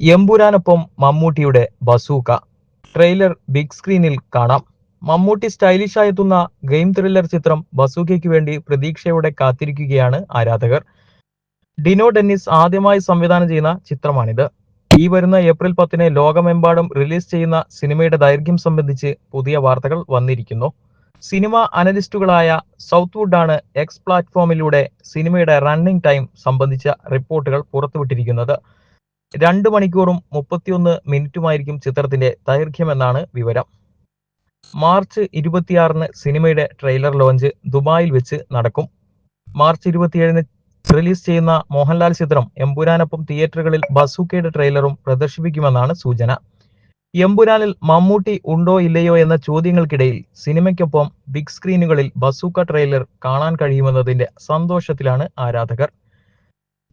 എമ്പുരാനൊപ്പം മമ്മൂട്ടിയുടെ bazooka. Trailer big സ്ക്രീനിൽ കാണാം. മമ്മൂട്ടി സ്റ്റൈലിഷായി എത്തുന്ന ഗെയിം ത്രില്ലർ ചിത്രം ബസൂക്കയ്ക്ക് വേണ്ടി പ്രതീക്ഷയോടെ കാത്തിരിക്കുകയാണ് ആരാധകർ. ഡിനോ ഡെന്നിസ് ആദ്യമായി സംവിധാനം ചെയ്യുന്ന ചിത്രമാണിത്. ഈ വരുന്ന ഏപ്രിൽ പത്തിന് ലോകമെമ്പാടും റിലീസ് ചെയ്യുന്ന സിനിമയുടെ ദൈർഘ്യം സംബന്ധിച്ച് പുതിയ വാർത്തകൾ വന്നിരിക്കുന്നു. സിനിമ അനലിസ്റ്റുകളായ സൗത്ത് വുഡാണ് എക്സ് പ്ലാറ്റ്ഫോമിലൂടെ സിനിമയുടെ റണ്ണിംഗ് ടൈം സംബന്ധിച്ച റിപ്പോർട്ടുകൾ പുറത്തുവിട്ടിരിക്കുന്നത്. രണ്ട് മണിക്കൂറും മുപ്പത്തിയൊന്ന് മിനിറ്റുമായിരിക്കും ചിത്രത്തിന്റെ ദൈർഘ്യമെന്നാണ് വിവരം. മാർച്ച് ഇരുപത്തിയാറിന് സിനിമയുടെ ട്രെയിലർ ലോഞ്ച് ദുബായിൽ വെച്ച് നടക്കും. മാർച്ച് ഇരുപത്തിയേഴിന് റിലീസ് ചെയ്യുന്ന മോഹൻലാൽ ചിത്രം എമ്പുരാനൊപ്പം തിയേറ്ററുകളിൽ ബസൂക്കയുടെ ട്രെയിലറും പ്രദർശിപ്പിക്കുമെന്നാണ് സൂചന. എമ്പുരാനിൽ മമ്മൂട്ടി ഉണ്ടോ ഇല്ലയോ എന്ന ചോദ്യങ്ങൾക്കിടയിൽ സിനിമയ്ക്കൊപ്പം ബിഗ് സ്ക്രീനുകളിൽ ബസൂക്ക ട്രെയിലർ കാണാൻ കഴിയുമെന്നതിന്റെ സന്തോഷത്തിലാണ് ആരാധകർ.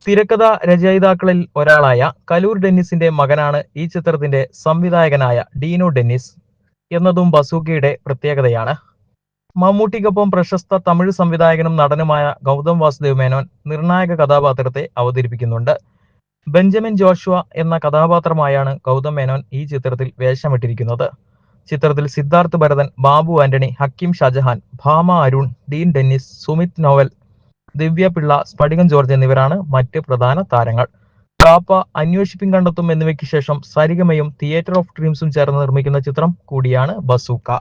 തിരക്കഥ രചയിതാക്കളിൽ ഒരാളായ കലൂർ ഡെന്നിസിന്റെ മകനാണ് ഈ ചിത്രത്തിന്റെ സംവിധായകനായ ഡീനോ ഡെന്നിസ് എന്നതും ബസൂക്കിയുടെ പ്രത്യേകതയാണ്. മമ്മൂട്ടിക്കൊപ്പം പ്രശസ്ത തമിഴ് സംവിധായകനും നടനുമായ ഗൗതം വാസുദേവ് മേനോൻ നിർണായക കഥാപാത്രത്തെ അവതരിപ്പിക്കുന്നുണ്ട്. ബെഞ്ചമിൻ ജോഷുവ എന്ന കഥാപാത്രമായാണ് ഗൗതം മേനോൻ ഈ ചിത്രത്തിൽ വേഷമിട്ടിരിക്കുന്നത്. ചിത്രത്തിൽ സിദ്ധാർത്ഥ് ഭരതൻ ബാബു ആന്റണി ഹക്കിം ഷാജഹാൻ ഭാമ അരുൺ ഡീൻ ഡെന്നിസ് സുമിത് നോവൽ ദിവ്യ പിള്ള സ്ഫടികം ജോർജ് എന്നിവരാണ് മറ്റ് പ്രധാന താരങ്ങൾ. കാപ്പ അന്വേഷിപ്പിൻ കണ്ടെത്തും എന്നിവയ്ക്ക് ശേഷം സരിഗമയും തിയേറ്റർ ഓഫ് ഡ്രീംസും ചേർന്ന് നിർമ്മിക്കുന്ന ചിത്രം കൂടിയാണ് ബസൂക്ക.